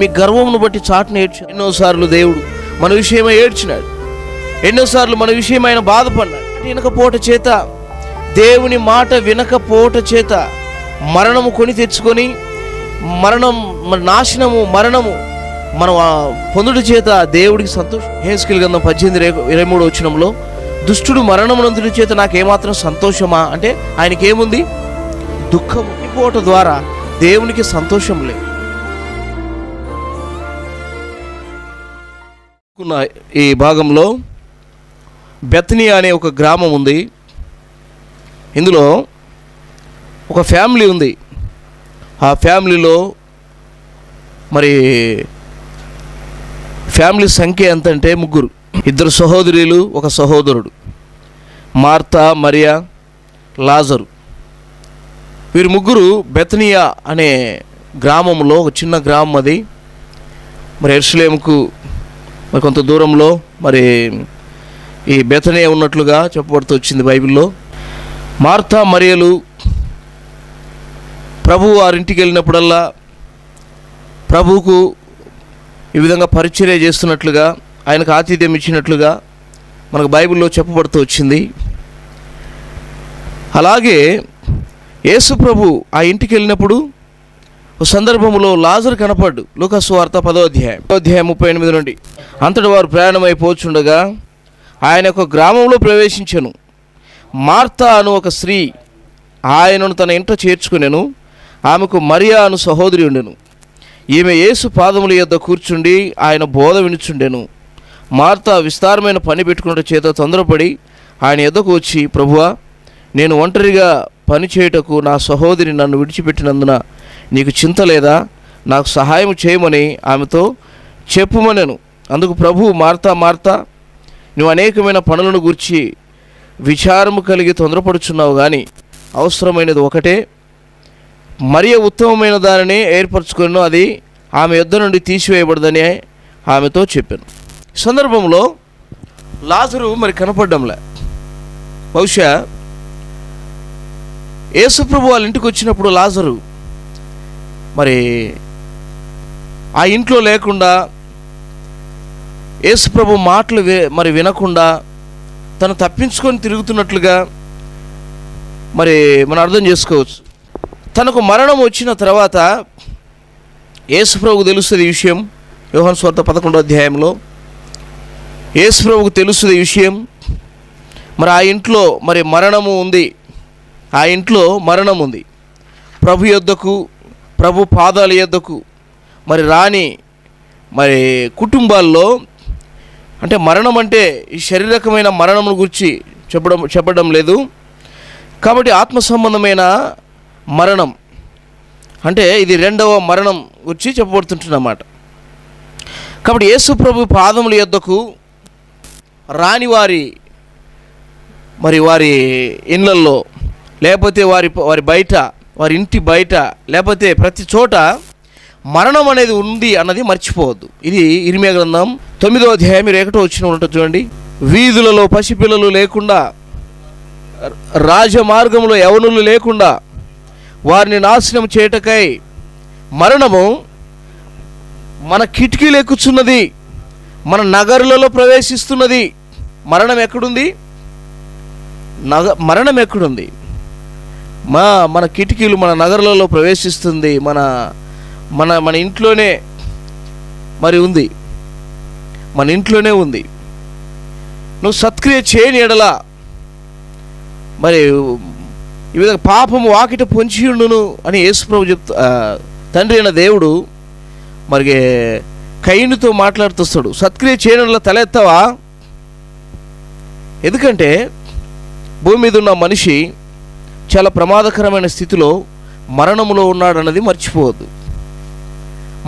మీ గర్వమును బట్టి చాటును ఏడ్చాడు ఎన్నోసార్లు దేవుడు మన విషయమై ఏడ్చినాడు. ఎన్నోసార్లు మన విషయమైన బాధపడినాడు వినకపోట చేత దేవుని మాట వినకపోట చేత మరణము కొని తెచ్చుకొని మరణం మన నాశనము మరణము మనం పొందుడు చేత దేవుడికి సంతోషం. హేస్కిల్ గంధం పద్దెనిమిది రే- ఇరవై మూడు వచ్చినంలో దుష్టుడు మరణమునందుడి చేత నాకేమాత్రం సంతోషమా? అంటే ఆయనకి ఏముంది దుఃఖం పోట ద్వారా దేవునికి సంతోషం లేదు. ఉన్న ఈ భాగంలో బెత్నియా అనే ఒక గ్రామం ఉంది. ఇందులో ఒక ఫ్యామిలీ ఉంది. ఆ ఫ్యామిలీలో మరి ఫ్యామిలీ సంఖ్య ఎంత అంటే ముగ్గురు. ఇద్దరు సహోదరులు ఒక సహోదరుడు. మార్తా మరియా లాజరు. వీరు ముగ్గురు బెత్నియా అనే గ్రామంలో ఒక చిన్న గ్రామం అది. మరి ఎర్షలేముకు మరి కొంత దూరంలో మరి ఈ బెతనే ఉన్నట్లుగా చెప్పబడుతూ వచ్చింది బైబిల్లో. మార్తా మరియలు ప్రభు వారింటికి వెళ్ళినప్పుడల్లా ప్రభువుకు ఈ విధంగా పరిచర్య చేస్తున్నట్లుగా ఆయనకు ఆతిథ్యం ఇచ్చినట్లుగా మనకు బైబిల్లో చెప్పబడుతూ వచ్చింది. అలాగే యేసు ప్రభు ఆ ఇంటికి వెళ్ళినప్పుడు సందర్భంలో లాజర్ కనపడ్డు. లూకాసు వార్త పదో అధ్యాయం. అధ్యాయం ముప్పై ఎనిమిది నుండి. అంతటి వారు ప్రయాణమైపోచుండగా ఆయన ఒక గ్రామంలో ప్రవేశించను. మార్తా అను ఒక స్త్రీ ఆయనను తన ఇంట చేర్చుకునేను. ఆమెకు మరియా అను సహోదరి ఉండెను. ఈమె యేసు పాదముల యొద్ద కూర్చుండి ఆయన బోధ వినుచుండెను. మార్తా విస్తారమైన పని పెట్టుకున్న చేత తొందరపడి ఆయన ఎద్దకు వచ్చి ప్రభువా నేను ఒంటరిగా పని చేయుటకు నా సహోదరి నన్ను విడిచిపెట్టినందున నీకు చింత లేదా? నాకు సహాయం చేయమని ఆమెతో చెప్పుమనెను. అందుకు ప్రభు మార్తా మార్తా నువ్వు అనేకమైన పనులను గురించి విచారము కలిగి తొందరపడుచున్నావు కానీ అవసరమైనది ఒకటే. మరీ ఉత్తమమైన దానిని ఏర్పరచుకున్నాను అది ఆమె యుద్ధ నుండి తీసివేయబడదని ఆమెతో చెప్పాను. సందర్భంలో లాజరు మరి కనపడ్డంలే. బహుశా యేసుప్రభు వాళ్ళ ఇంటికి వచ్చినప్పుడు లాజరు మరి ఆ ఇంట్లో లేకుండా యేసుప్రభు మాటలు మరి వినకుండా తను తప్పించుకొని తిరుగుతున్నట్లుగా మరి మనం అర్థం చేసుకోవచ్చు. తనకు మరణం వచ్చిన తర్వాత యేసుప్రభుకు తెలుస్తుంది ఈ విషయం. యోహన్ స్వార్థ పదకొండో అధ్యాయంలో యేసుప్రభుకు తెలుస్తుంది ఈ విషయం. మరి ఆ ఇంట్లో మరి మరణము ఉంది. ఆ ఇంట్లో మరణం ఉంది. ప్రభు యొద్దకు ప్రభు పాదాల యొద్దకు మరి రాని మరి కుటుంబాల్లో అంటే మరణం అంటే ఈ శారీరకమైన మరణం గురించి చెప్పడం చెప్పడం లేదు. కాబట్టి ఆత్మ సంబంధమైన మరణం అంటే ఇది రెండవ మరణం గురించి చెప్పబడుతుంటున్నమాట కాబట్టి యేసు ప్రభు పాదముల యొద్దకు రాని వారి మరి వారి ఇళ్ళల్లో లేకపోతే వారి వారి బయట వారి ఇంటి బయట లేకపోతే ప్రతి చోట మరణం అనేది ఉంది అన్నది మర్చిపోవద్దు. ఇది ఇరిమే గ్రంథం తొమ్మిదో అధ్యాయం మీరు ఒకటో వచ్చిన ఉంటుంది చూడండి. వీధులలో పసిపిల్లలు లేకుండా రాజమార్గంలో యవనులు లేకుండా వారిని నాశనం చేయటకై మరణము మన కిటికీలు ఎక్కుచున్నది మన నగరులలో ప్రవేశిస్తున్నది. మరణం ఎక్కడుంది? నగ మరణం ఎక్కడుంది? మా మన కిటికీలు మన నగరాలలో ప్రవేశిస్తుంది మన మన మన ఇంట్లోనే మరి ఉంది. మన ఇంట్లోనే ఉంది. నువ్వు సత్క్రియ చేయని ఎడలా మరి ఈ విధంగా పాపం వాకిట పొంచిండును అని యేసుప్రభు చెప్తా తండ్రి అయిన దేవుడు మరి కయ్యనుతో మాట్లాడుతూస్తాడు. సత్క్రియ చేయడంలో తలెత్తావా ఎందుకంటే భూమి మీద ఉన్న మనిషి చాలా ప్రమాదకరమైన స్థితిలో మరణములో ఉన్నాడన్నది మర్చిపోవద్దు.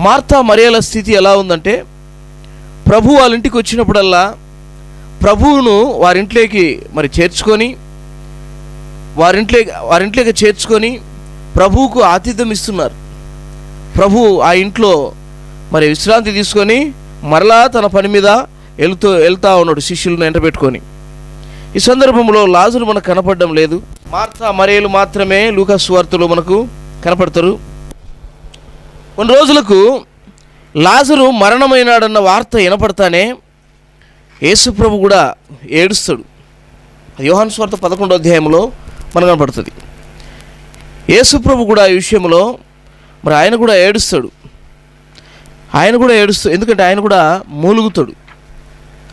మార్తా మరియల స్థితి ఎలా ఉందంటే ప్రభు వాళ్ళ ఇంటికి వచ్చినప్పుడల్లా ప్రభువును వారింట్లోకి మరి చేర్చుకొని వారింట్లో వారింట్లోకి చేర్చుకొని ప్రభువుకు ఆతిథ్యం ఇస్తున్నారు. ప్రభు ఆ ఇంట్లో మరి విశ్రాంతి తీసుకొని మరలా తన పని మీద వెళ్తూ వెళ్తా ఉన్నాడు శిష్యులను ఎంటబెట్టుకొని ఈ సందర్భంలో లాజరు మనకు కనపడడం లేదు. మార్తా మరేలు మాత్రమే లూకాస్ వార్తలో మనకు కనపడతారు. కొన్ని రోజులకు లాజరు మరణమైనాడన్న వార్త వినపడతానే యేసుప్రభు కూడా ఏడుస్తాడు. యోహాన్ స్వార్థ పదకొండో అధ్యాయంలో మనకు కనపడుతుంది. యేసుప్రభు కూడా ఈ విషయంలో మరి ఆయన కూడా ఏడుస్తాడు. ఆయన కూడా ఏడుస్తాడు. ఎందుకంటే ఆయన కూడా మూలుగుతాడు.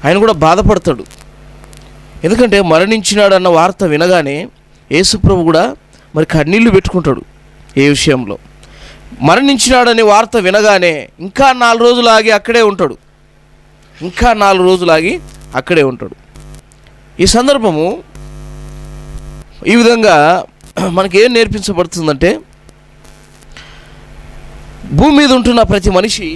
ఆయన కూడా బాధపడతాడు. ఎందుకంటే మరణించినాడన్న వార్త వినగానే యేసుప్రభు కూడా మరి కన్నీళ్ళు పెట్టుకుంటాడు ఏ విషయంలో? మరణించినాడనే వార్త వినగానే ఇంకా నాలుగు రోజులు ఆగి అక్కడే ఉంటాడు. ఇంకా నాలుగు రోజులు ఆగి అక్కడే ఉంటాడు. ఈ సందర్భము ఈ విధంగా మనకి ఏం నేర్పించబడుతుందంటే భూమి మీద ఉంటున్న ప్రతి మనిషి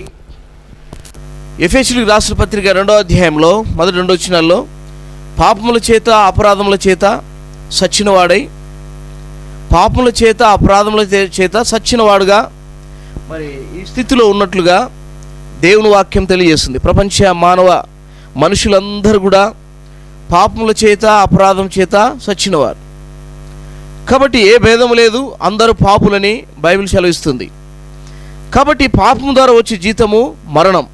ఎఫ్హెచ్లకు రాష్ట్ర పత్రిక రెండో అధ్యాయంలో మొదటి రెండో వచ్చినాల్లో పాపముల చేత అపరాధముల చేత సచ్చినవాడై పాపముల చేత అపరాధముల చేత సచ్చినవాడుగా మరి ఈ స్థితిలో ఉన్నట్లుగా దేవుని వాక్యం తెలియజేస్తుంది. ప్రపంచ మానవ మనుషులందరూ కూడా పాపముల చేత అపరాధం చేత సచ్చినవారు. కాబట్టి ఏ భేదం లేదు అందరూ పాపులని బైబిల్ సెలవిస్తుంది. కాబట్టి పాపం ద్వారా వచ్చే జీతము మరణం.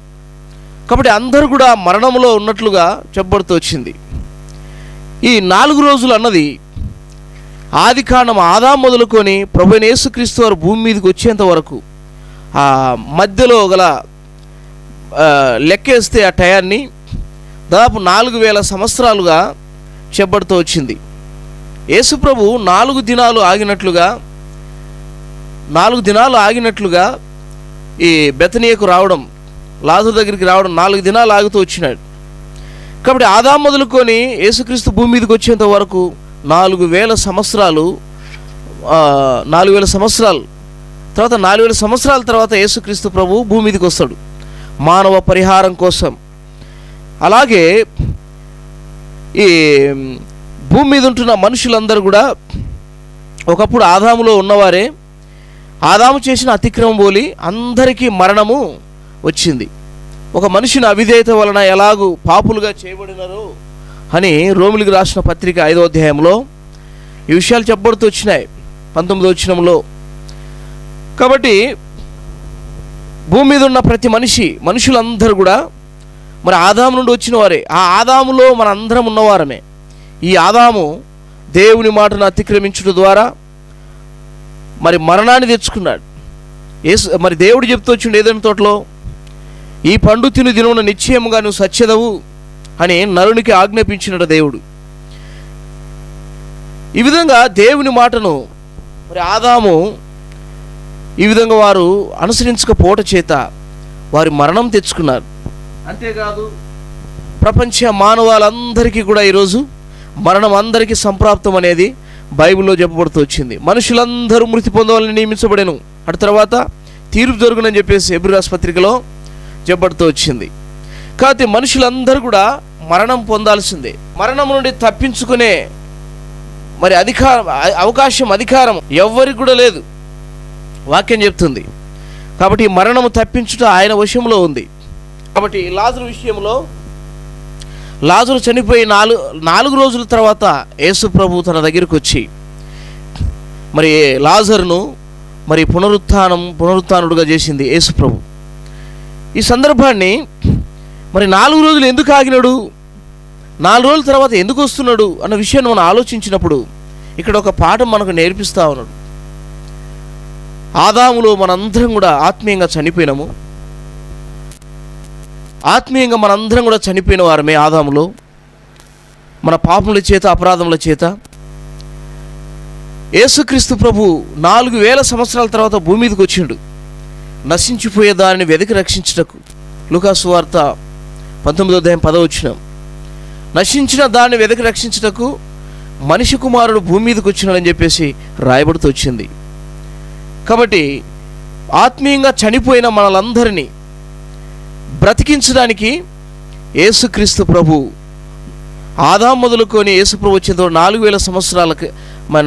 కాబట్టి అందరూ కూడా మరణంలో ఉన్నట్లుగా చెప్పబడుతూ వచ్చింది. ఈ నాలుగు రోజులు అన్నది ఆది కాండం ఆదా మొదలుకొని ప్రభునేసుక్రీస్తు వారు భూమి మీదకి వచ్చేంత వరకు ఆ మధ్యలో గల లెక్కేస్తే ఆ టయాన్ని దాదాపు నాలుగు వేల సంవత్సరాలుగా చెప్పబడుతూ వచ్చింది. యేసుప్రభు నాలుగు దినాలు ఆగినట్లుగా నాలుగు దినాలు ఆగినట్లుగా ఈ బెతనీయకు రావడం లాజు దగ్గరికి రావడం నాలుగు దినాలు ఆగుతూ వచ్చినాడు. కాబట్టి ఆదా మొదలుకొని యేసుక్రీస్తు భూమి మీదకి వచ్చేంత వరకు నాలుగు వేల సంవత్సరాలు నాలుగు వేల సంవత్సరాలు. తర్వాత నాలుగు వేల సంవత్సరాల తర్వాత యేసుక్రీస్తు ప్రభు భూమి మీదకి వస్తాడు. మానవ పరిహారం కోసం. అలాగే ఈ భూమి మీద ఉంటున్న మనుషులందరూ కూడా ఒకప్పుడు ఆదాములో ఉన్నవారే ఆదాము చేసిన అతిక్రమం పోలి అందరికీ మరణము వచ్చింది. ఒక మనిషిని అవిధేయత వలన ఎలాగూ పాపులుగా చేయబడినారో అని రోమిలికి రాసిన పత్రిక ఐదో అధ్యాయంలో ఈ విషయాలు చెప్పబడుతూ వచ్చినాయి. పంతొమ్మిదో వచ్చినంలో కాబట్టి భూమి మీద ఉన్న ప్రతి మనిషి మనుషులందరూ కూడా మరి ఆదాము నుండి వచ్చిన వారే ఆ ఆదాములో మన అందరం ఉన్నవారమే. ఈ ఆదాము దేవుని మాటను అతిక్రమించడం ద్వారా మరి మరణాన్ని తెచ్చుకున్నాడు. ఏసు మరి దేవుడు చెప్తూ వచ్చిండు ఏదైనా తోటలో ఈ పండు తిను దినమున నిశ్చయముగా నువ్వు సత్యదవు అని నరునికి ఆజ్ఞాపించినడు దేవుడు. ఈ విధంగా దేవుని మాటను మరి ఆదాము ఈ విధంగా వారు అనుసరించకపోవట చేత వారి మరణం తెచ్చుకున్నారు. అంతేకాదు ప్రపంచ మానవాళ్ళందరికీ కూడా ఈరోజు మరణం అందరికీ సంప్రాప్తం అనేది బైబిల్లో చెప్పబడుతూ వచ్చింది. మనుషులందరూ మృతి పొందవాలని నియమించబడేను. అటు తర్వాత తీర్పు జరుగునని చెప్పేసి ఎబ్రిరాస్ పత్రికలో చెప్పబడుతూ వచ్చింది. కాబట్టి మనుషులందరూ కూడా మరణం పొందాల్సిందే. మరణం నుండి తప్పించుకునే మరి అధికారం అవకాశం అధికారం ఎవ్వరికి కూడా లేదు. వాక్యం చెప్తుంది. కాబట్టి మరణం మరణము తప్పించుట ఆయన వశంలో ఉంది. కాబట్టి లాజరు విషయంలో లాజరు చనిపోయి నాలుగు నాలుగు రోజుల తర్వాత యేసు ప్రభు తన దగ్గరికి వచ్చి మరి లాజరును మరి పునరుత్నం పునరుత్నుడుగా చేసింది యేసు ప్రభు. ఈ సందర్భాన్ని మరి నాలుగు రోజులు ఎందుకు ఆగినాడు? నాలుగు రోజుల తర్వాత ఎందుకు వస్తున్నాడు అన్న విషయాన్ని మనం ఆలోచించినప్పుడు ఇక్కడ ఒక పాఠం మనకు నేర్పిస్తా ఉన్నాడు. ఆదాములో మనందరం కూడా ఆత్మీయంగా చనిపోయినాము. ఆత్మీయంగా మనందరం కూడా చనిపోయిన వారమే ఆదాములో. మన పాపముల చేత అపరాధముల చేత. యేసుక్రీస్తు ప్రభు నాలుగు వేల సంవత్సరాల తర్వాత భూమి మీదకి వచ్చిండు. నశించిపోయే దానిని వెతికి రక్షించుటకు. లుకాసు వార్త పంతొమ్మిదో అధ్యాయం పదవచ్చిన నశించిన దాన్ని వెదకి రక్షించుటకు మనిషి కుమారుడు భూమి మీదకి వచ్చినాడని చెప్పేసి రాయబడుతూ వచ్చింది. కాబట్టి ఆత్మీయంగా చనిపోయిన మనలందరినీ బ్రతికించడానికి యేసుక్రీస్తు ప్రభు ఆదాం మొదలుకొని యేసు ప్రభు వచ్చేంత నాలుగు వేల సంవత్సరాలకు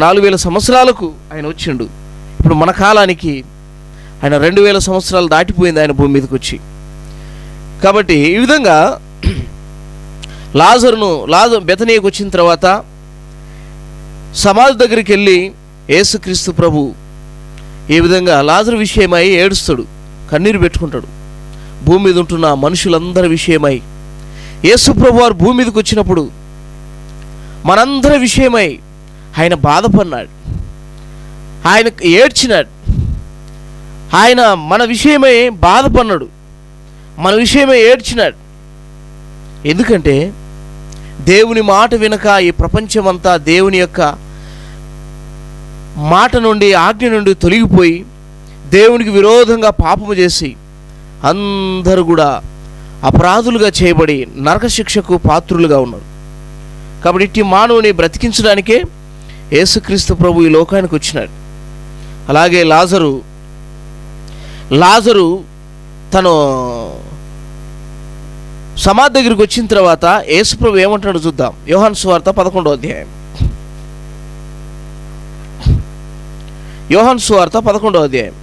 నాలుగు వేల సంవత్సరాలకు ఆయన వచ్చిండు. ఇప్పుడు మన కాలానికి ఆయన రెండు వేల సంవత్సరాలు దాటిపోయింది ఆయన భూమి మీదకి వచ్చి. కాబట్టి ఈ విధంగా లాజరును లాజర్ బెతనీయకు వచ్చిన తర్వాత సమాధి దగ్గరికి వెళ్ళి యేసుక్రీస్తు ప్రభు ఈ విధంగా లాజరు విషయమై ఏడుస్తాడు కన్నీరు పెట్టుకుంటాడు. భూమి మీద ఉంటున్న మనుషులందరి విషయమై యేసుప్రభు వారు భూమి మీదకి వచ్చినప్పుడు మనందరి విషయమై ఆయన బాధపడినాడు. ఆయన ఏడ్చినాడు. ఆయన మన విషయమై బాధపడినాడు. మన విషయమే ఏడ్చినాడు. ఎందుకంటే దేవుని మాట వినక ఈ ప్రపంచమంతా దేవుని యొక్క మాట నుండి ఆజ్ఞ నుండి తొలగిపోయి దేవునికి విరోధంగా పాపము చేసి అందరూ కూడా అపరాధులుగా చేయబడి నరక శిక్షకు పాత్రులుగా ఉన్నారు. కాబట్టి ఇట్టి మానవుని బ్రతికించడానికే యేసుక్రీస్తు ప్రభు ఈ లోకానికి వచ్చినాడు. అలాగే లాజరు లాజరు తను సమాధి దగ్గరికి వచ్చిన తర్వాత యేసుప్రభు ఏమంటాడో చూద్దాం. యోహాన్ సువార్త పదకొండో అధ్యాయం. యోహాన్ సువార్త పదకొండో అధ్యాయం.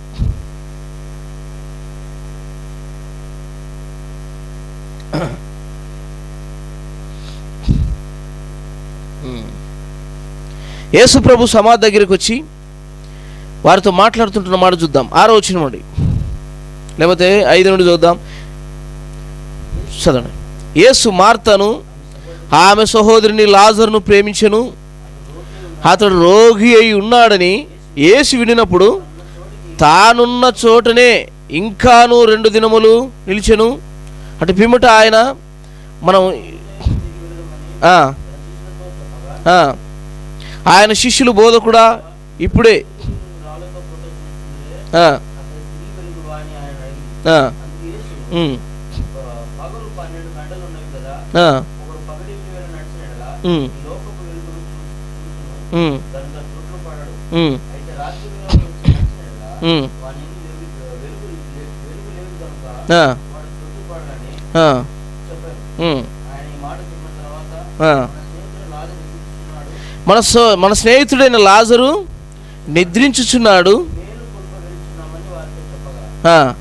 యేసుప్రభు సమాధి దగ్గరికి వచ్చి వారితో మాట్లాడుతుంటున్న మాట చూద్దాం. ఆరో వచ్చినమండి లేకపోతే ఐదు నుండి చూద్దాం. చదవండి. యేసు మార్తను ఆమె సహోదరిని లాజర్ను ప్రేమించెను. అతడు రోగి అయి ఉన్నాడని యేసు వినినప్పుడు తానున్న చోటనే ఇంకాను రెండు దినములు నిలిచెను. అటు పిమ్మట ఆయన మనం ఆయన శిష్యులు బోధకుడా ఇప్పుడే. ఆ, మన మన స్నేహితుడైన లాజరు నిద్రించుచున్నాడు. ఆ,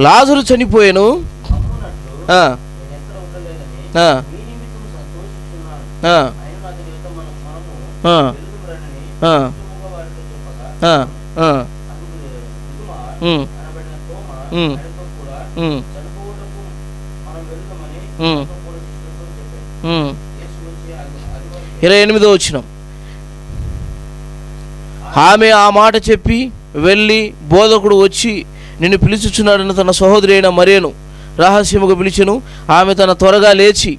లాజరు చనిపోయాను. చనిపోవటకు మనం వెళ్దామని ఇరవై ఎనిమిదో వచ్చిన ఆమె ఆ మాట చెప్పి వెళ్ళి బోధకుడు వచ్చి నిన్ను పిలుచుచున్నాడని తన సహోదరి అయిన మరియను రహస్యముగా పిలిచెను. ఆమె తన త్వరగా లేచి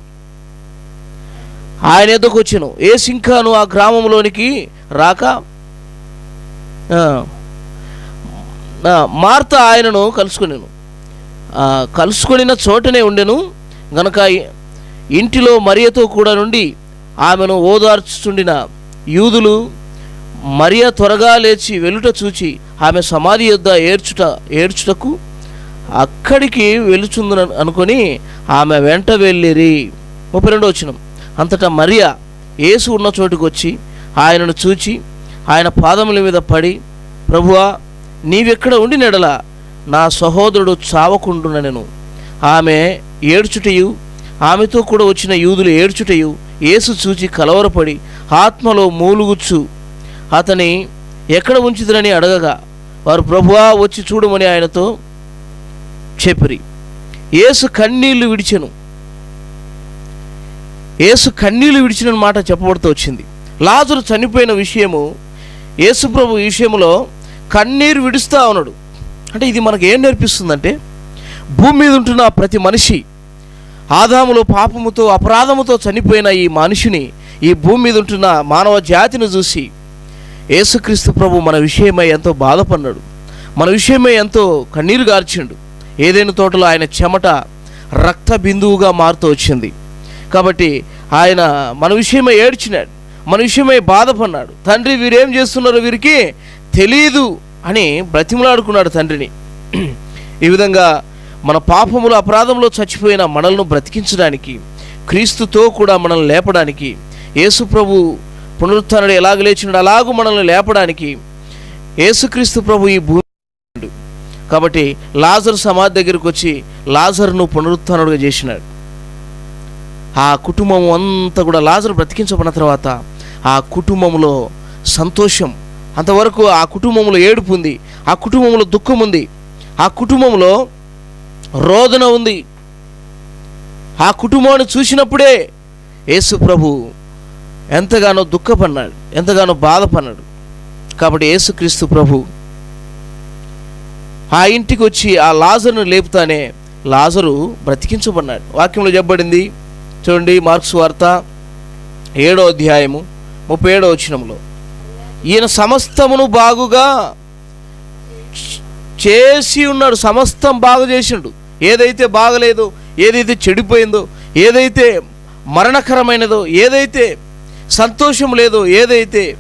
ఆయన ఎద్దకు వచ్చాను. ఏ సింఖాను ఆ గ్రామంలోనికి రాక? మార్త ఆయనను కలుసుకునేను. కలుసుకొనిన చోటనే ఉండెను. గనక ఇంటిలో మరియతో కూడా నుండి ఆమెను ఓదార్చుచుండిన యూదులు మరియ త్వరగా లేచి వెలుట చూచి ఆమె సమాధి యొద్ద ఏడ్చుట ఏడ్చుటకు అక్కడికి వెలుచుందని అనుకొని ఆమె వెంట వెళ్ళిరి. ముప్పై రెండో వచ్చిన అంతటా మరియ యేసు ఉన్న చోటుకు వచ్చి ఆయనను చూచి ఆయన పాదముల మీద పడి ప్రభువా నీవెక్కడ ఉండి నెడల? నా సహోదరుడు చావకుండునెను ఆమె ఏడ్చుటయు ఆమెతో కూడా వచ్చిన యూదులు ఏడ్చుటయు యేసు చూచి కలవరపడి ఆత్మలో మూలుగుచ్చు. అతని ఎక్కడ ఉంచుదరని అడగగా వారు ప్రభువా వచ్చి చూడమని ఆయనతో చెప్పిరి. యేసు కన్నీళ్ళు విడిచెను. యేసు కన్నీళ్ళు విడిచిన మాట చెప్పబడుతూ వచ్చింది. లాజరు చనిపోయిన విషయము యేసు ప్రభు ఈ విషయంలో కన్నీరు విడుస్తూ ఉన్నాడు. అంటే ఇది మనకు ఏం నేర్పిస్తుందంటే భూమి మీద ఉంటున్న ప్రతి మనిషి ఆదాములో పాపముతో అపరాధముతో చనిపోయిన ఈ మనిషిని ఈ భూమి మీద ఉంటున్న మానవ జాతిని చూసి యేసుక్రీస్తు ప్రభు మన విషయమై ఎంతో బాధపడినాడు మన విషయమై ఎంతో కన్నీరు గార్చిండు. ఏదైనా తోటలో ఆయన చెమట రక్త బిందువుగా మారుతూ వచ్చింది. కాబట్టి ఆయన మన విషయమై ఏడ్చినాడు. మన విషయమై బాధపడినాడు తండ్రి వీరేం చేస్తున్నారో వీరికి తెలియదు అని బ్రతిమలాడుకున్నాడు తండ్రిని. ఈ విధంగా మన పాపములు అపరాధంలో చచ్చిపోయిన మనల్ని బ్రతికించడానికి క్రీస్తుతో కూడా మనల్ని లేపడానికి యేసు ప్రభు ఎలాగ లేచినాడు అలాగూ మనల్ని లేపడానికి యేసుక్రీస్తు ప్రభు ఈ భూమి కాబట్టి లాజర్ సమాధి దగ్గరికి వచ్చి లాజర్ను పునరుత్థానుడిగా చేసినాడు. ఆ కుటుంబం అంతా కూడా లాజర్ బ్రతికించబడిన తర్వాత ఆ కుటుంబంలో సంతోషం అంతవరకు ఆ కుటుంబంలో ఏడుపు ఉంది ఆ కుటుంబంలో దుఃఖం ఉంది ఆ కుటుంబంలో రోదన ఉంది. ఆ కుటుంబాన్ని చూసినప్పుడే యేసు ప్రభు ఎంతగానో దుఃఖపడినాడు ఎంతగానో బాధపడ్డాడు. కాబట్టి యేసుక్రీస్తు ప్రభు ఆ ఇంటికి వచ్చి ఆ లాజరును లేపుతానే లాజరు బ్రతికించబడినాడు వాక్యంలో చెప్పబడింది చూడండి మార్క్స్ వార్త ఏడో అధ్యాయము ముప్పై ఏడో వచ్చినంలో ఈయన సమస్తమును బాగుగా చేసి ఉన్నాడు సమస్తం బాగు చేసిండు. ఏదైతే బాగలేదో ఏదైతే చెడిపోయిందో ఏదైతే మరణకరమైనదో ఏదైతే సంతోషం లేదో ఏదైతే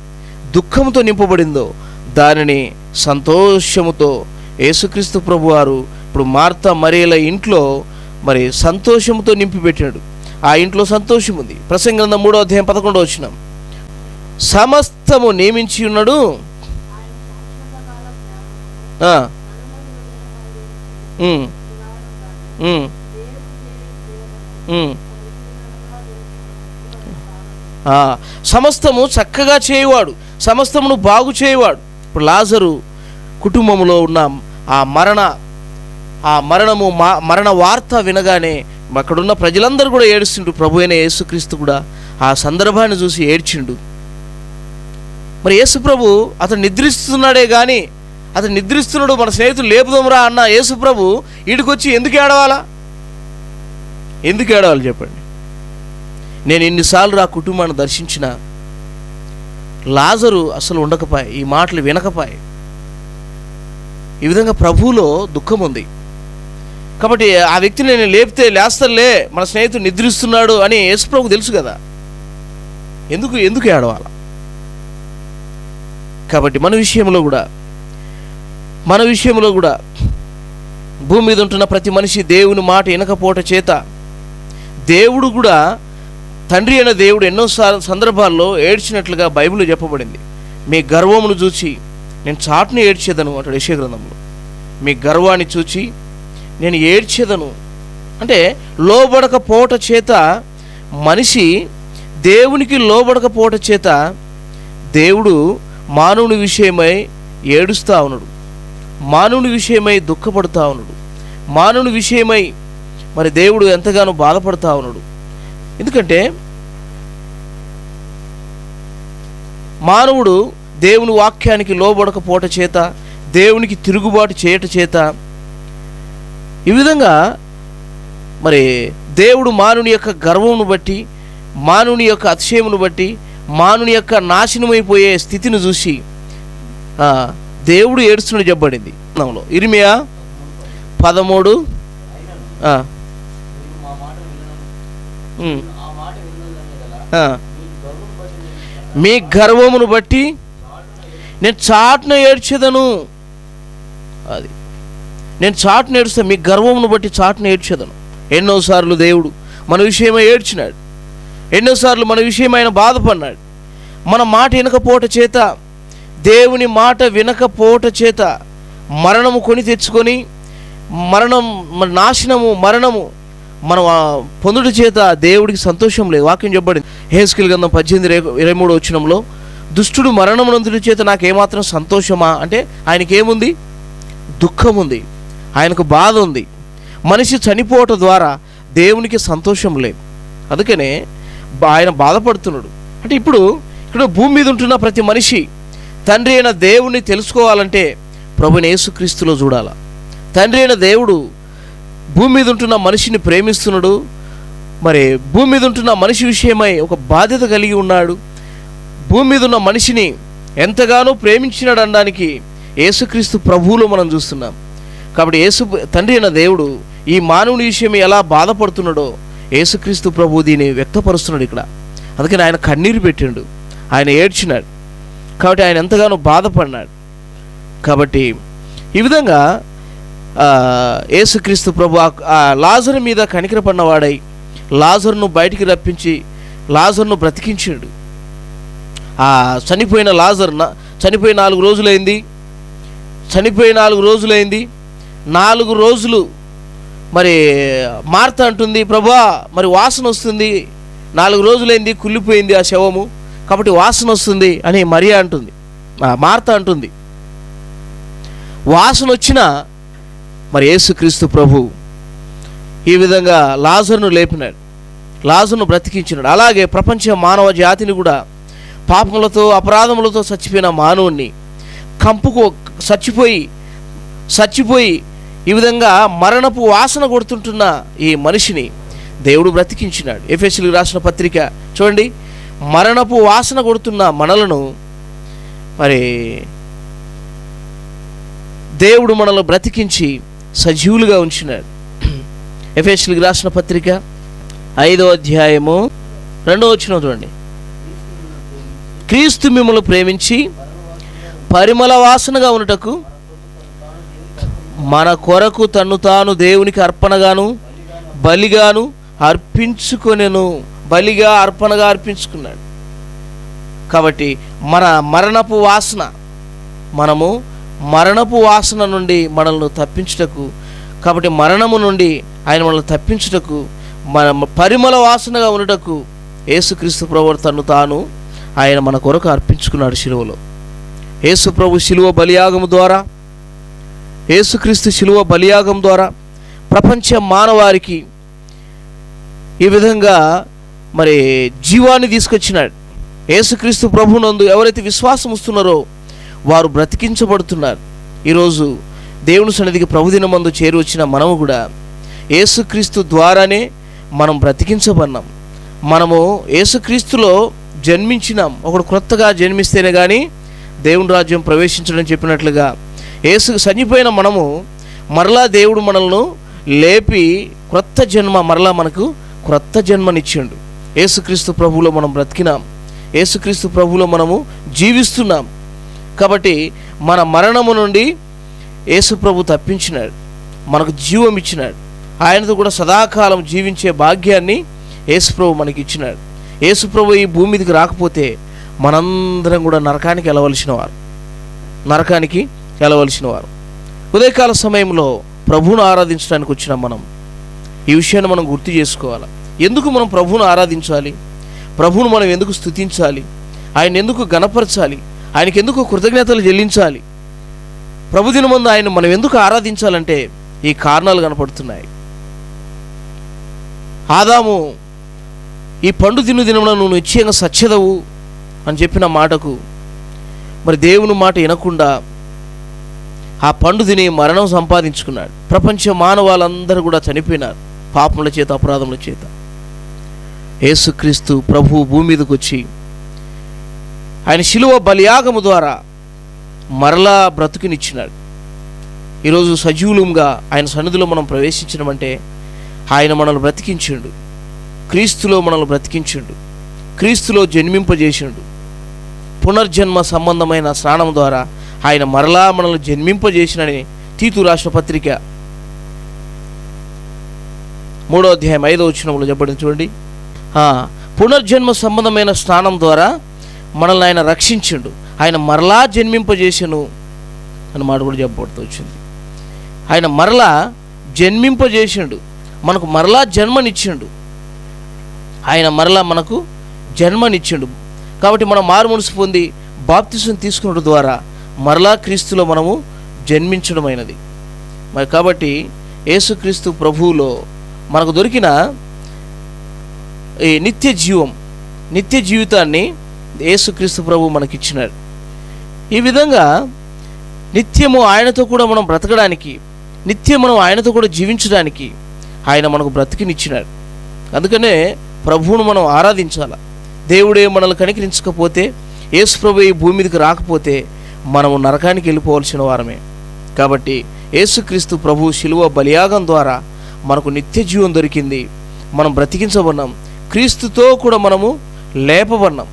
దుఃఖంతో నింపబడిందో దానిని సంతోషముతో యేసుక్రీస్తు ప్రభు వారు ఇప్పుడు మార్త మరేల ఇంట్లో మరి సంతోషంతో నింపిపెట్టాడు. ఆ ఇంట్లో సంతోషం ఉంది. ప్రసంగం మూడో అధ్యాయం పదకొండో వచ్చిన సమస్తము నియమించి ఉన్నాడు. ఆ, సమస్తము చక్కగా చేయవాడు. సమస్తమును బాగు చేయవాడు. ఇప్పుడు లాజరు కుటుంబంలో ఉన్న ఆ మరణ ఆ మరణము మా మరణ వార్త వినగానే అక్కడున్న ప్రజలందరూ కూడా ఏడుస్తుండ్రు. ప్రభు అయిన యేసుక్రీస్తు కూడా ఆ సందర్భాన్ని చూసి ఏడ్చిండు. మరి యేసు ప్రభు అతను నిద్రిస్తున్నాడే కానీ అతను నిద్రిస్తున్నాడు మన స్నేహితులు లేపుదాంరా అన్న యేసుప్రభు ఈడికొచ్చి ఎందుకు ఏడవాలా? ఎందుకు ఏడవాలి చెప్పండి. నేను ఎన్నిసార్లు ఆ కుటుంబాన్ని దర్శించిన లాజరు అసలు ఉండకపాయే ఈ మాటలు వినకపాయే. ఈ విధంగా ప్రభువులో దుఃఖం ఉంది. కాబట్టి ఆ వ్యక్తిని నేను లేపితే లేస్తలే మన స్నేహితుడు నిద్రిస్తున్నాడు అని యేసుప్రభుకు తెలుసు కదా. ఎందుకు ఎందుకు ఏడవాల? కాబట్టి మన విషయంలో కూడా మన విషయంలో కూడా భూమి మీద ఉంటున్న ప్రతి మనిషి దేవుని మాట వినకపోవట చేత దేవుడు కూడా తండ్రి అయిన దేవుడు ఎన్నో సందర్భాల్లో ఏడ్చినట్లుగా బైబిల్ చెప్పబడింది. మీ గర్వమును చూచి నేను చాటును ఏడ్చేదను అంటాడు యెషయా గ్రంథంలో. మీ గర్వాన్ని చూచి నేను ఏడ్చేదను. అంటే లోబడకపోవట చేత మనిషి దేవునికి లోబడకపోవట చేత దేవుడు మానవుని విషయమై ఏడుస్తూ ఉన్నాడు. మానవుని విషయమై దుఃఖపడుతూ ఉన్నాడు. మానవుని విషయమై మరి దేవుడు ఎంతగానో బాధపడుతూ ఉన్నాడు. ఎందుకంటే మానవుడు దేవుని వాక్యానికి లోబడకపోవట చేత దేవునికి తిరుగుబాటు చేయట చేత ఈ విధంగా మరి దేవుడు మానుని యొక్క గర్వమును బట్టి మానుని యొక్క అతిశయమును బట్టి మానుని యొక్క నాశనమైపోయే స్థితిని చూసి దేవుడు ఏడుస్తున్నాడు చెప్పబడింది ఇరిమియా పదమూడు. మీ గర్వమును బట్టి నేను బట్టి చాటున ఏడ్చేదను. అది. నేను చాటున ఏడుస్తాను మీ గర్వమును బట్టి చాటున ఏడ్చేదను. ఎన్నోసార్లు దేవుడు మన విషయమై ఏడ్చినాడు. ఎన్నోసార్లు మన విషయమైన బాధపడినాడు. మన మాట వినకపోవట చేత దేవుని మాట వినకపోవట చేత మరణము కొని తెచ్చుకొని మరణం నాశనము మరణము మనం పొందుడి చేత దేవుడికి సంతోషం లేదు. వాక్యం చెప్పబడింది. హేస్కిల్ గంధం పద్దెనిమిది ఇరవై- మూడు వచ్చినంలో దుష్టుడు మరణమునందుడి చేత నాకు ఏమాత్రం సంతోషమా? అంటే ఆయనకి ఏముంది దుఃఖం ఉంది ఆయనకు బాధ ఉంది మనిషి చనిపోవటం ద్వారా దేవునికి సంతోషం లేదు. అందుకనే బా- ఆయన బాధపడుతున్నాడు. అంటే ఇప్పుడు ఇక్కడ భూమి మీద ఉంటున్న ప్రతి మనిషి తండ్రి అయిన దేవుణ్ణి తెలుసుకోవాలంటే ప్రభుని యేసుక్రీస్తులో చూడాల. తండ్రి అయిన దేవుడు భూమి మీద ఉంటున్న మనిషిని ప్రేమిస్తున్నాడు. మరి భూమి మీద ఉంటున్న మనిషి విషయమై ఒక బాధ్యత కలిగి ఉన్నాడు. భూమి మీద ఉన్న మనిషిని ఎంతగానో ప్రేమించినాడు అనడానికి యేసుక్రీస్తు ప్రభువులో మనం చూస్తున్నాం. కాబట్టి యేసు తండ్రి అయిన దేవుడు ఈ మానవుని విషయం ఎలా బాధపడుతున్నాడో యేసుక్రీస్తు ప్రభు దీన్ని వ్యక్తపరుస్తున్నాడు ఇక్కడ. అందుకని ఆయన కన్నీరు పెట్టిండు. ఆయన ఏడ్చినాడు. కాబట్టి ఆయన ఎంతగానో బాధపడినాడు. కాబట్టి ఈ విధంగా ఏసుక్రీస్తు యేసుక్రీస్తు ప్రభు ఆ- లాజరు మీద కనికరపడినవాడై లాజరును బయటికి రప్పించి లాజర్ను బ్రతికించాడు. ఆ చనిపోయిన లాజర్ చనిపోయి నాలుగు రోజులైంది. చనిపోయి నాలుగు రోజులైంది. నాలుగు రోజులు మరి మార్త అంటుంది ప్రభా మరి వాసన వస్తుంది. నాలుగు రోజులైంది కుళ్ళిపోయింది ఆ శవము. కాబట్టి వాసన వస్తుంది అని మరియా అంటుంది. మార్త అంటుంది. వాసన వచ్చినా మరి యేసుక్రీస్తు ప్రభు ఈ విధంగా లాజర్ను లేపినాడు. లాజర్ను బ్రతికించినాడు. అలాగే ప్రపంచ మానవ జాతిని కూడా పాపములతో అపరాధములతో చచ్చిపోయిన మానవుణ్ణి కంపుకు చచ్చిపోయి చచ్చిపోయి ఈ విధంగా మరణపు వాసన కొడుతుంటున్న ఈ మనిషిని దేవుడు బ్రతికించినాడు. ఎఫ్ఎస్సీలకు రాసిన పత్రిక చూడండి. మరణపు వాసన కొడుతున్న మనలను మరి దేవుడు మనల్ని బ్రతికించి సజీవులుగా ఉంచినాడు. ఎఫ్ఎస్సీలకు రాసిన పత్రిక ఐదో అధ్యాయము రెండో వచ్చిన చూడండి. క్రీస్తు మిమ్మల్ని ప్రేమించి పరిమళ వాసనగా ఉన్నటకు మన కొరకు తన్ను తాను దేవునికి అర్పణగాను బలిగాను అర్పించుకొనెను బలిగా అర్పణగా అర్పించుకున్నాడు. కాబట్టి మన మరణపు వాసన మనము మరణపు వాసన నుండి మనల్ని తప్పించుటకు కాబట్టి మరణము నుండి ఆయన మనల్ని తప్పించుటకు మన పరిమళ వాసనగా ఉండటకు యేసుక్రీస్తు ప్రభు తను తాను ఆయన మన కొరకు అర్పించుకున్నాడు శిలువలో. యేసు ప్రభు శిలువ బలియాగము ద్వారా యేసుక్రీస్తు శిలువ బలియాగం ద్వారా ప్రపంచ మానవారికి ఈ విధంగా మరి జీవాన్ని తీసుకొచ్చినాడు. యేసుక్రీస్తు ప్రభునందు ఎవరైతే విశ్వాసం వస్తున్నారో వారు బ్రతికించబడుతున్నారు. ఈరోజు దేవుని సన్నిధికి ప్రభుదినమందు చేరి వచ్చిన మనము కూడా యేసుక్రీస్తు ద్వారానే మనం బ్రతికించబడినాం. మనము యేసుక్రీస్తులో జన్మించినాం. ఒకడు క్రొత్తగా జన్మిస్తేనే కానీ దేవుని రాజ్యం ప్రవేశించడం చెప్పినట్లుగా యేసు చనిపోయిన మనము మరలా దేవుడు మనల్ని లేపి క్రొత్త జన్మ మరలా మనకు క్రొత్త జన్మనిచ్చిండు. యేసుక్రీస్తు ప్రభువులో మనం బ్రతికినాం. యేసుక్రీస్తు ప్రభువులో మనము జీవిస్తున్నాం. కాబట్టి మన మరణము నుండి యేసు ప్రభు తప్పించినాడు. మనకు జీవం ఇచ్చినాడు. ఆయనతో కూడా సదాకాలం జీవించే భాగ్యాన్ని యేసుప్రభు మనకి ఇచ్చినాడు. యేసుప్రభు ఈ భూమి మీదకి రాకపోతే మనందరం కూడా నరకానికి వెళ్ళవలసిన వారు. నరకానికి వెళ్ళవలసిన వారు. ఉదయకాల సమయంలో ప్రభువును ఆరాధించడానికి వచ్చిన మనం ఈ విషయాన్ని మనం గుర్తు చేసుకోవాలి? ఎందుకు మనం ప్రభువును ఆరాధించాలి? ప్రభువును మనం ఎందుకు స్తుతించాలి? ఆయన ఎందుకు గణపరచాలి ఆయనకి ఎందుకు కృతజ్ఞతలు చెల్లించాలి? ప్రభుదిన ముందు ఆయన మనం ఎందుకు ఆరాధించాలంటే ఈ కారణాలు కనపడుతున్నాయి. ఆదాము ఈ పండు తిను దినమున నువ్వు నిశ్చయంగా సత్యదవు అని చెప్పిన మాటకు మరి దేవుని మాట వినకుండా ఆ పండు తిని మరణం సంపాదించుకున్నాడు. ప్రపంచ మానవాళ్ళందరూ కూడా చనిపోయినారు పాపముల చేత అపరాధముల చేత. యేసుక్రీస్తు ప్రభు భూమి మీదకి వచ్చి ఆయన శిలువ బలియాగము ద్వారా మరలా బ్రతుకునిచ్చినాడు. ఈరోజు సజీవులంగా ఆయన సన్నిధిలో మనం ప్రవేశించడమంటే ఆయన మనల్ని బ్రతికించిండు. క్రీస్తులో మనల్ని బ్రతికించిండు. క్రీస్తులో జన్మింపజేసిండు. పునర్జన్మ సంబంధమైన స్నానం ద్వారా ఆయన మరలా మనల్ని జన్మింపజేసినని తీతు రాష్ట్ర పత్రిక మూడో అధ్యాయం ఐదో వచ్చినప్పుడు చెప్పడం చూడండి. పునర్జన్మ సంబంధమైన స్నానం ద్వారా మనల్ని ఆయన రక్షించిండు. ఆయన మరలా జన్మింపజేసెను అని మాట కూడా చెప్పబడుతూ వచ్చింది. ఆయన మరలా జన్మింపజేసిండు మనకు మరలా జన్మనిచ్చిండు. ఆయన మరలా మనకు జన్మనిచ్చిండు. కాబట్టి మనం మారుమనసు పొంది బాప్తిసం తీసుకున్నట్టు ద్వారా మరలా క్రీస్తులో మనము జన్మించడమైనది. మరి కాబట్టి యేసుక్రీస్తు ప్రభువులో మనకు దొరికిన ఈ నిత్య జీవం నిత్య జీవితాన్ని యేసుక్రీస్తు ప్రభు మనకిచ్చినాడు. ఈ విధంగా నిత్యము ఆయనతో కూడా మనం బ్రతకడానికి నిత్యం మనం ఆయనతో కూడా జీవించడానికి ఆయన మనకు బ్రతికినిచ్చినాడు. అందుకనే ప్రభువును మనం ఆరాధించాల. దేవుడే మనల్ని కనికరించకపోతే యేసు ప్రభు ఈ భూమి మీదకి రాకపోతే మనము నరకానికి వెళ్ళిపోవాల్సిన వారమే. కాబట్టి యేసుక్రీస్తు ప్రభు శిలువ బలియాగం ద్వారా మనకు నిత్య జీవం దొరికింది. మనం బ్రతికించబడినాం. క్రీస్తుతో కూడా మనము లేపబడినాం.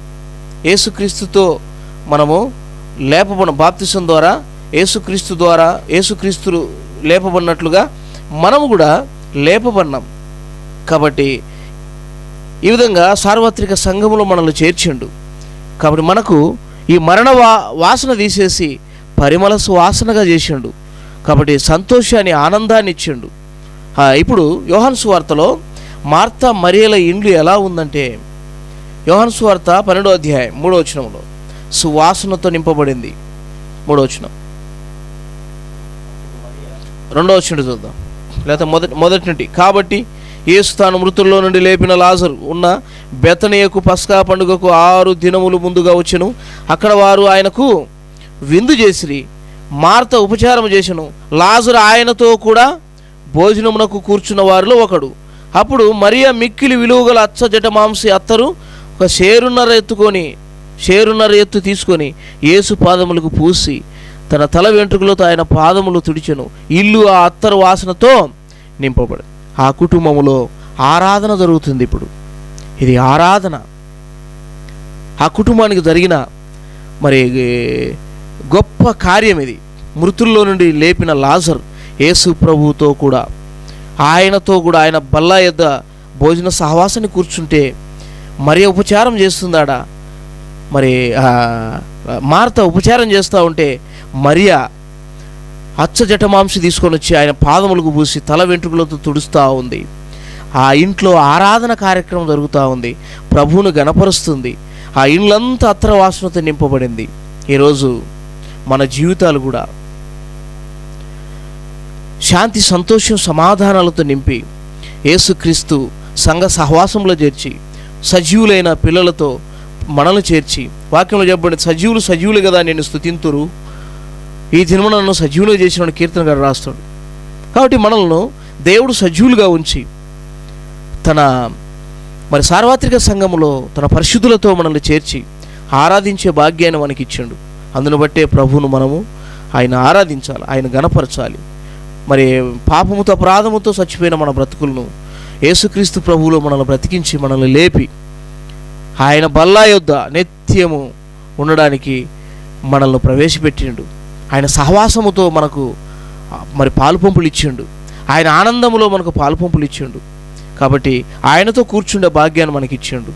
యేసుక్రీస్తుతో మనము లేపబడిన. బాప్తిసం ద్వారా యేసుక్రీస్తు ద్వారా యేసుక్రీస్తు లేపబడినట్లుగా మనము కూడా లేపబడినాం. కాబట్టి ఈ విధంగా సార్వత్రిక సంఘములో మనల్ని చేర్చిండు. కాబట్టి మనకు ఈ మరణ వా వాసన తీసేసి పరిమళ సువాసనగా చేసిండు. కాబట్టి సంతోషాన్ని ఆనందాన్ని ఇచ్చిండు. ఇప్పుడు యోహన్ సువార్తలో మార్తా మరియల ఇండ్లు ఎలా ఉందంటే యోహాను సువార్త పన్నెండో అధ్యాయం మూడో వచనంలో సువాసనతో నింపబడింది. మూడో వచనం. రెండో వచనం చూద్దాం. లేకపోతే మొదటి మొదటి నుండి. కాబట్టి యేసు తాను మృతుల్లో నుండి లేపిన లాజరు ఉన్న బెతనియకు పస్కా పండుగకు ఆరు దినములు ముందుగా వచ్చెను. అక్కడ వారు ఆయనకు విందు చేసిరి మార్త ఉపచారం చేసెను. లాజరు ఆయనతో కూడా భోజనమునకు కూర్చున్న వారిలో ఒకడు. అప్పుడు మరియా మిక్కిలి విలువగల అచ్చ జటమాంసి అత్తరు ఒక షేరున్నర ఎత్తుకొని షేరున్నర ఎత్తు తీసుకొని యేసు పాదములకు పూసి తన తల వెంట్రుకలతో ఆయన పాదములు తుడిచెను. ఇల్లు ఆ అత్తరు వాసనతో నింపబడి. ఆ కుటుంబములో ఆరాధన జరుగుతుంది ఇప్పుడు. ఇది ఆరాధన. ఆ కుటుంబానికి జరిగిన మరి గొప్ప కార్యం ఇది మృతుల్లో నుండి లేపిన లాజర్ యేసు ప్రభువుతో కూడా ఆయనతో కూడా ఆయన బల్లా యొద్ద భోజన సహవాసాన్ని కూర్చుంటే మరి ఉపచారం చేస్తుందాడ? మరి మార్త ఉపచారం చేస్తూ ఉంటే మరియా అచ్చ జటమాంసి తీసుకొని వచ్చి ఆయన పాదములకు పూసి తల వెంట్రుకలతో తుడుస్తూ ఉంది. ఆ ఇంట్లో ఆరాధన కార్యక్రమం జరుగుతూ ఉంది. ప్రభువును గణపరుస్తుంది. ఆ ఇండ్లంతా అత్తర వాసనతో నింపబడింది. ఈరోజు మన జీవితాలు కూడా శాంతి సంతోషం సమాధానాలతో నింపి యేసుక్రీస్తు సంఘ సహవాసంలో చేర్చి సజీవులైన పిల్లలతో మనల్ని చేర్చి వాక్యంలో చెప్పబడిన సజీవులు సజీవులు కదా నేను స్థుతింతురు ఈ దినమున నన్ను సజీవులుగా చేసిన కీర్తన గారు రాస్తాడు. కాబట్టి మనల్ని దేవుడు సజీవులుగా ఉంచి తన మరి సార్వత్రిక సంఘములో తన పరిశుద్ధులతో మనల్ని చేర్చి ఆరాధించే భాగ్యాన్ని మనకి ఇచ్చిండు అందును బట్టే ప్రభువును మనము ఆయన ఆరాధించాలి ఆయన గణపరచాలి మరి పాపముతో అపరాధముతో చచ్చిపోయిన మన బ్రతుకులను యేసుక్రీస్తు ప్రభువులో మనల్ని బ్రతికించి మనల్ని లేపి ఆయన బల్లా యొద్ద నిత్యము ఉండడానికి మనల్ని ప్రవేశపెట్టిండు. ఆయన సహవాసముతో మనకు మరి పాలుపంపులు ఇచ్చిండు. ఆయన ఆనందములో మనకు పాలుపంపులు ఇచ్చిండు. కాబట్టి ఆయనతో కూర్చుండే భాగ్యాన్ని మనకి ఇచ్చిండు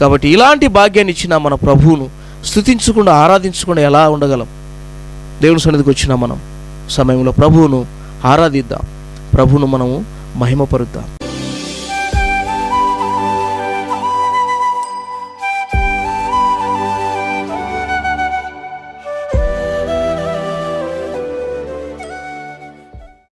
కాబట్టి ఇలాంటి భాగ్యాన్ని ఇచ్చిన మన ప్రభువును స్థుతించకుండా ఆరాధించకుండా ఎలా ఉండగలం? దేవుని సన్నిధికి వచ్చిన మనం సమయంలో ప్రభువును ఆరాధిద్దాం. ప్రభువును మనము మహిమపరుద్దాం.